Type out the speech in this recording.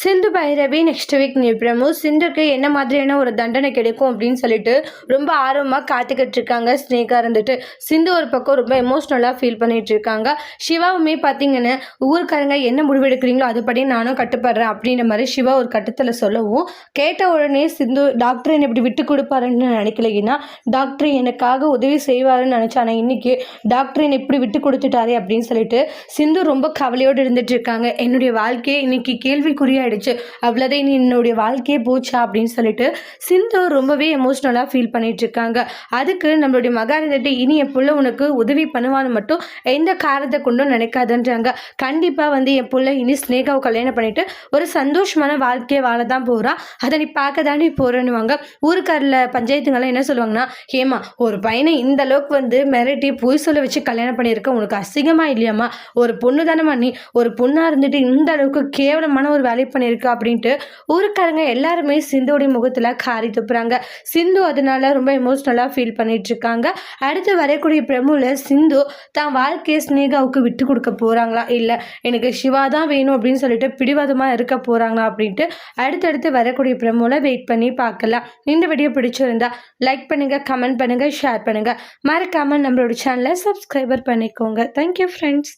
சிந்து Bhairavi next week நிப்ரமு சிந்துக்கு என்ன மாதிரியான ஒரு தண்டனை கிடைக்கும் அப்படின்னு சொல்லிட்டு ரொம்ப ஆர்வமாக காத்துக்கிட்டு இருக்காங்க. ஸ்னேகா இருந்துட்டு சிந்து ஒரு பக்கம் ரொம்ப எமோஷ்னலாக ஃபீல் பண்ணிட்டு இருக்காங்க. சிவாவுமே பார்த்தீங்கன்னா ஊருக்காரங்க என்ன முடிவு எடுக்கிறீங்களோ அதுபடி நானும் கட்டுப்படுறேன் அப்படின்ற மாதிரி சிவா ஒரு கட்டத்தில் சொல்லவும் கேட்ட உடனே சிந்து டாக்டர் என்னை இப்படி விட்டு கொடுப்பாருன்னு நினைக்கலைன்னா டாக்டர் எனக்காக உதவி செய்வாருன்னு நினச்சா ஆனால் இன்னைக்கு டாக்டர் என்னை இப்படி விட்டு கொடுத்துட்டாரே அப்படின்னு சொல்லிட்டு சிந்து ரொம்ப கவலையோடு இருந்துட்டு இருக்காங்க. என்னுடைய வாழ்க்கையை இன்னைக்கு ஆயிடுச்சு. அவ்வளோதான் இனி என்னுடைய வாழ்க்கையே போச்சா? அப்படின்னு சொல்லிட்டு சிந்து ரொம்பவே எமோஷ்னலாக ஃபீல் பண்ணிட்டு இருக்காங்க. அதுக்கு நம்மளுடைய மகாரதிட்டு இனி என் புள்ள உனக்கு உதவி பண்ணுவான்னு மட்டும் எந்த காரணத்தை கொண்டும் நினைக்காதுன்றாங்க. கண்டிப்பாக வந்து என் பிள்ளை இனி ஸ்னேகாவை கல்யாணம் பண்ணிட்டு ஒரு சந்தோஷமான வாழ்க்கையை வாழ தான் போகிறா அதை நீ பார்க்க தாண்டி போகிறேன்னுவாங்க ஊருக்காரில் பஞ்சாயத்துங்கெல்லாம் என்ன சொல்லுவாங்கன்னா ஏமா ஒரு பையனை இந்த அளவுக்கு வந்து மிரட்டி பொய் சொல்ல வச்சு கல்யாணம் பண்ணியிருக்க உனக்கு அசிங்கமாக இல்லையாம்மா? ஒரு பொண்ணு தானம்மா நீ? ஒரு பொண்ணாக இருந்துட்டு இந்த அளவுக்கு கேவலமான ஒரு வேலை பண்ணியிருக்கு அப்படின்ட்டு ஊருக்காரங்க எல்லாருமே சிந்துவோடைய முகத்தில் காரி துப்புறாங்க. சிந்து அதனால ரொம்ப எமோஷ்னலாக ஃபீல் பண்ணிட்டு இருக்காங்க அடுத்து வரக்கூடிய பிரமுல சிந்து தான் வாழ்க்கையை ஸ்னேகாவுக்கு விட்டு கொடுக்க போகிறாங்களா இல்லை எனக்கு சிவா தான் வேணும் அப்படின்னு சொல்லிட்டு பிடிவாதமாக இருக்க போகிறாங்களா அப்படின்ட்டு அடுத்தடுத்து வரக்கூடிய பிரமுல வெயிட் பண்ணி பார்க்கலாம். இந்த வீடியோ பிடிச்சிருந்தா லைக் பண்ணுங்கள் கமெண்ட் பண்ணுங்கள் ஷேர் பண்ணுங்கள் மறக்காமல் நம்மளோட சேனலை சப்ஸ்கிரைபர் பண்ணிக்கோங்க. Thank you friends